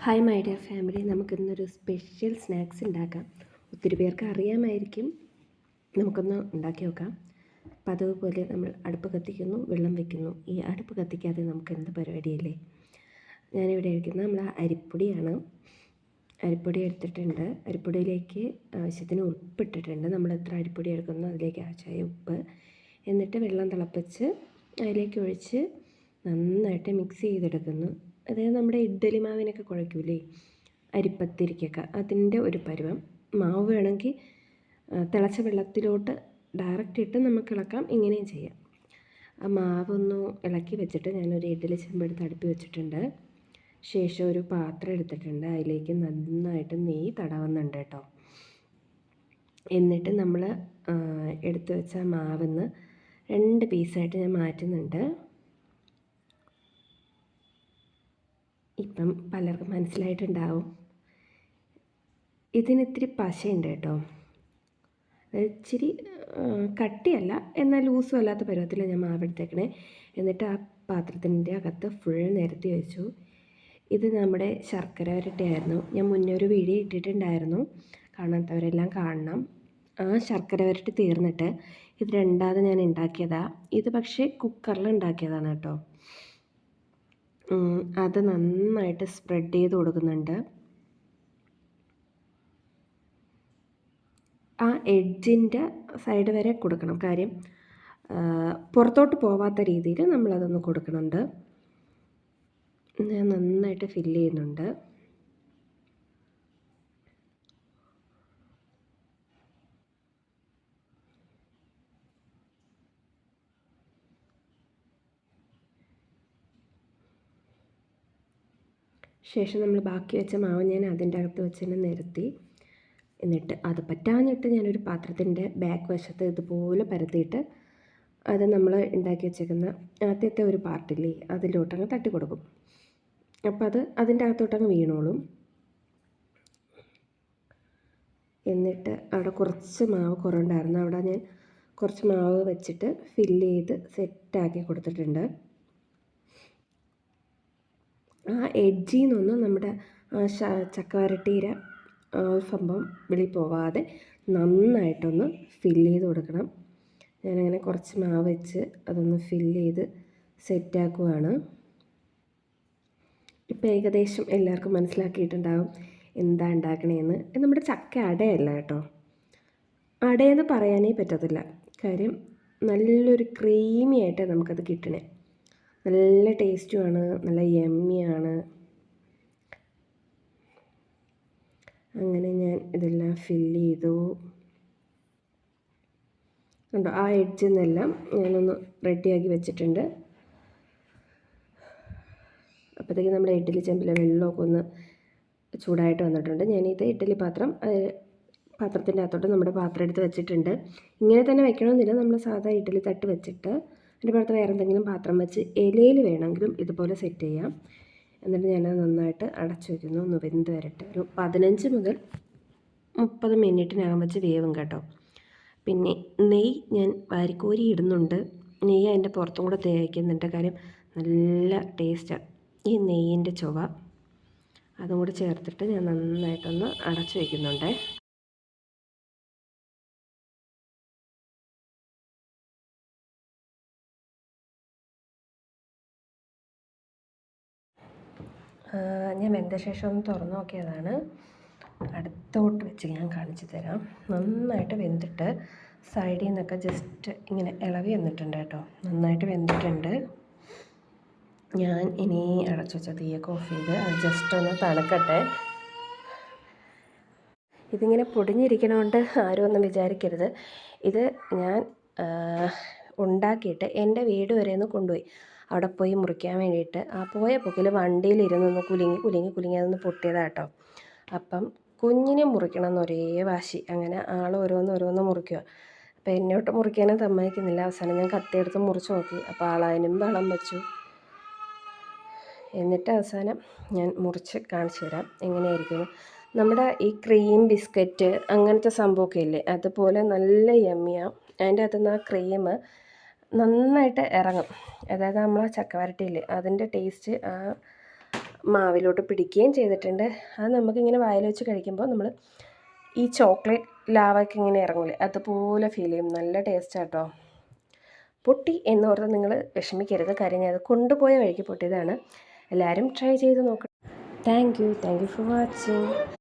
Hi my dear family നമുക്കിന്നൊരു special snacks ഉണ്ടാക്കാം. ഒത്തിരി പേർക്ക് അറിയാമായിരിക്കും. നമുക്കൊന്ന് ഉണ്ടാക്കി നോക്കാം. പതിവ് നമ്മൾ അടുപ്പ് കത്തിക്കുന്നു വെള്ളം വെക്കുന്നു. ഈ അടുപ്പ് കത്തിക്കാതെ നമുക്ക് എന്ത് പരിപാടിയല്ലേ? ഞാനിവിടെ എടുക്കുന്നത് നമ്മൾ അരിപ്പൊടിയാണ്. അരിപ്പൊടി എടുത്തിട്ടുണ്ട്. അരിപ്പൊടിയിലേക്ക് ആവശ്യത്തിന് ഉപ്പിട്ടിട്ടുണ്ട്. നമ്മൾ എത്ര അരിപ്പൊടി എടുക്കുന്നു അതിലേക്ക് ആവശ്യമായ ഉപ്പ്. എന്നിട്ട് വെള്ളം തിളപ്പിച്ച് അതിലേക്ക് ഒഴിച്ച് നന്നായിട്ട് മിക്സ് ചെയ്തെടുക്കുന്നു. അതായത് നമ്മുടെ ഇഡ്ഡലി മാവിനൊക്കെ കുഴയ്ക്കൂലേ? അരിപ്പത്തിരിക്കൊക്കെ. അതിന്റെ ഒരു പരുവം. മാവ് വേണമെങ്കിൽ തിളച്ച വെള്ളത്തിലോട്ട് ഡയറക്റ്റ് ഇട്ട് നമുക്ക് ഇളക്കാം. ഇങ്ങനെയും ചെയ്യാം. ആ മാവൊന്ന് ഇളക്കി വെച്ചിട്ട് ഞാനൊരു ഇഡ്ഡലി ചെമ്പെടുത്ത് അടുപ്പി വെച്ചിട്ടുണ്ട്. ശേഷം ഒരു പാത്രം എടുത്തിട്ടുണ്ട്. അതിലേക്ക് നന്നായിട്ട് നെയ്യ് തടവുന്നുണ്ട് കേട്ടോ. എന്നിട്ട് നമ്മൾ എടുത്തു വെച്ച മാവിന്ന് രണ്ട് പീസായിട്ട് ഞാൻ മാറ്റുന്നുണ്ട്. ഇപ്പം പലർക്കും മനസ്സിലായിട്ടുണ്ടാവും. ഇതിനിത്തിരി പശയുണ്ട് കേട്ടോ. ഇച്ചിരി കട്ടിയല്ല എന്നാൽ ലൂസും അല്ലാത്ത പരുവത്തിൽ ഞാൻ മാവെടുത്തേക്കണേ. എന്നിട്ട് ആ പാത്രത്തിന്റെ അകത്ത് ഫുൾ നിരത്തി വെച്ചു. ഇത് നമ്മുടെ ശർക്കര വരട്ടിയായിരുന്നു. ഞാൻ മുന്നേ ഒരു വീഡിയോ ഇട്ടിട്ടുണ്ടായിരുന്നു. കാണാത്തവരെല്ലാം കാണണം. ആ ശർക്കര വരട്ടി തീർന്നിട്ട് ഇത് രണ്ടാമത് ഞാൻ ഉണ്ടാക്കിയതാണ് ഇത് പക്ഷേ കുക്കറിൽ ഉണ്ടാക്കിയതാണ് കേട്ടോ. അത് നന്നായിട്ട് സ്പ്രെഡ് ചെയ്ത് കൊടുക്കുന്നുണ്ട്. ആ എഡ്ജിന്റെ സൈഡ് വരെ കൊടുക്കണം. കാര്യം പുറത്തോട്ട് പോവാത്ത രീതിയിൽ നമ്മളതൊന്ന് കൊടുക്കുന്നുണ്ട്. ഞാൻ നന്നായിട്ട് ഫില്ല് ചെയ്യുന്നുണ്ട്. ശേഷം നമ്മൾ ബാക്കി വെച്ച മാവ് ഞാൻ അതിന്റെ അകത്ത് വെച്ച് തന്നെ നിരത്തി. എന്നിട്ട് അത് പറ്റാഞ്ഞിട്ട് ഞാനൊരു പാത്രത്തിന്റെ ബാക്ക് വശത്ത് ഇതുപോലെ പരത്തിയിട്ട് അത് നമ്മൾ ഉണ്ടാക്കി വെച്ചേക്കുന്ന ആദ്യത്തെ ഒരു പാർട്ടില്ലേ അതിലോട്ടങ്ങ് തട്ടി കൊടുക്കും. അപ്പം അത് അതിന്റെ അകത്തോട്ടങ്ങ് വീണോളും. എന്നിട്ട് അവിടെ കുറച്ച് മാവ് കുറവുണ്ടായിരുന്നു. അവിടെ ഞാൻ കുറച്ച് മാവ് വെച്ചിട്ട് ഫില്ല് ചെയ്ത് സെറ്റാക്കി കൊടുത്തിട്ടുണ്ട്. ആ എഡ്ജിൽ നിന്നൊന്നും നമ്മുടെ ചക്കവരട്ടീര സംഭവം വെളിയിൽ പോവാതെ നന്നായിട്ടൊന്ന് ഫില്ല് ചെയ്ത് കൊടുക്കണം. ഞാനങ്ങനെ കുറച്ച് മാവ് വെച്ച് അതൊന്ന് ഫില്ല് ചെയ്ത് സെറ്റാക്കുവാണ് ഇപ്പം ഏകദേശം എല്ലാവർക്കും മനസ്സിലാക്കിയിട്ടുണ്ടാകും എന്താ ഉണ്ടാക്കണേന്ന്. നമ്മുടെ ചക്ക അടയല്ല കേട്ടോ. അടയെന്ന് പറയാനേ പറ്റത്തില്ല. കാര്യം നല്ലൊരു ക്രീമി ആയിട്ട് നമുക്കത് കിട്ടണേ. നല്ല ടേസ്റ്റുമാണ് നല്ല യമ്മിയാണ് അങ്ങനെ ഞാൻ ഇതെല്ലാം ഫില്ല് ചെയ്തു. കണ്ടോ ആ എഡ്ജിൽ നിന്നെല്ലാം ഞാനൊന്ന് റെഡിയാക്കി വെച്ചിട്ടുണ്ട്. അപ്പോഴത്തേക്ക് നമ്മുടെ ഇഡ്ഡലി ചെമ്പിലെ വെള്ളമൊക്കെ ഒന്ന് ചൂടായിട്ട് വന്നിട്ടുണ്ട്. ഞാനിത് ഇഡ്ഡലി പാത്രം പാത്രത്തിന്റെ അകത്തോട്ട് നമ്മുടെ പാത്രം എടുത്ത് വെച്ചിട്ടുണ്ട്. ഇങ്ങനെ തന്നെ വെക്കണമെന്നില്ല നമ്മൾ സാധാ ഇഡ്ഡലി തട്ട് വെച്ചിട്ട്. അതിന്റെ പുറത്ത് വേറെ എന്തെങ്കിലും പാത്രം വെച്ച് ഇലയിൽ വേണമെങ്കിലും ഇതുപോലെ സെറ്റ് ചെയ്യാം. എന്നിട്ട് ഞാനത് നന്നായിട്ട് അടച്ചു വയ്ക്കുന്നു ഒന്ന് വെന്ത് വരട്ടെ. ഒരു പതിനഞ്ച് മുതൽ മുപ്പത് മിനിറ്റിനകം വെച്ച് വേവും കേട്ടോ. പിന്നെ നെയ്യ് ഞാൻ വാരിക്കോരി ഇടുന്നുണ്ട്. നെയ്യ് അതിന്റെ പുറത്തും കൂടെ തേക്കുന്നുണ്ട് കാര്യം നല്ല ടേസ്റ്റാണ് ഈ നെയ്യിന്റെ ചുവ അതും കൂടി ചേർത്തിട്ട് ഞാൻ നന്നായിട്ടൊന്ന് അടച്ചു വയ്ക്കുന്നുണ്ടേ ഞാൻ വെന്ത ശേഷം ഒന്ന് തുറന്നു നോക്കിയതാണ്. അടുത്തോട്ട് വെച്ച് ഞാൻ കാണിച്ചു തരാം. നന്നായിട്ട് വെന്തിട്ട് സൈഡിൽ നിന്നൊക്കെ ജസ്റ്റ് ഇങ്ങനെ ഇളവി വന്നിട്ടുണ്ട് കേട്ടോ. നന്നായിട്ട് വെന്തിട്ടുണ്ട്. ഞാൻ ഇനി അടച്ചു വെച്ച തീയൊക്കെ ഓഫ് ചെയ്ത് ജസ്റ്റ് ഒന്ന് തണുക്കട്ടെ. ഇതിങ്ങനെ പൊടിഞ്ഞിരിക്കണോണ്ട് ആരും ഒന്നും വിചാരിക്കരുത്. ഇത് ഞാൻ ഉണ്ടാക്കിയിട്ട് എന്റെ വീട് വരെ ഒന്ന് കൊണ്ടുപോയി. അവിടെ പോയി മുറിക്കാൻ വേണ്ടിയിട്ട്. ആ പോയ പൊക്കിൽ വണ്ടിയിലിരുന്നൊന്ന് കുലുങ്ങി കുലുങ്ങി കുലുങ്ങി അതൊന്ന് പൊട്ടിയതാട്ടോ അപ്പം കുഞ്ഞിനെ മുറിക്കണം എന്ന് ഒരേ വാശി. അങ്ങനെ ആൾ ഓരോന്ന് ഓരോന്ന് മുറിക്കുക അപ്പോൾ എന്നോട്ട് മുറിക്കാനും സമ്മതിക്കുന്നില്ല. അവസാനം ഞാൻ കത്തിയെടുത്ത് മുറിച്ച് നോക്കി. അപ്പോൾ ആളതിനും വളം വെച്ചു. എന്നിട്ട് അവസാനം ഞാൻ മുറിച്ച് കാണിച്ചു തരാം. എങ്ങനെയായിരിക്കും നമ്മുടെ ഈ ക്രീം ബിസ്ക്കറ്റ് അങ്ങനത്തെ സംഭവമൊക്കെ ഇല്ലേ? അതുപോലെ നല്ല യമ്മിയാണ് അതിന്റെ അകത്തുനിന്ന് ആ ക്രീം നന്നായിട്ട് ഇറങ്ങും. അതായത് നമ്മൾ ആ ചക്കവരട്ടിയില്ലേ അതിന്റെ ടേസ്റ്റ് ആ മാവിലോട്ട് പിടിക്കുകയും ചെയ്തിട്ടുണ്ട്. അത് നമുക്കിങ്ങനെ വായിൽ വെച്ച് കഴിക്കുമ്പോൾ നമ്മൾ ഈ ചോക്ലേറ്റ് ലാവൊക്കെ ഇങ്ങനെ ഇറങ്ങില്ലേ അതുപോലെ ഫീൽ ചെയ്യും. നല്ല ടേസ്റ്റ് കേട്ടോ പൊട്ടി എന്നോർത്ത് നിങ്ങൾ വിഷമിക്കരുത്. കാര്യം ഞാൻ അത് കൊണ്ടുപോയ വഴിക്ക് പൊട്ടിയതാണ്. എല്ലാവരും ട്രൈ ചെയ്ത് നോക്കണം thank you thank you for watching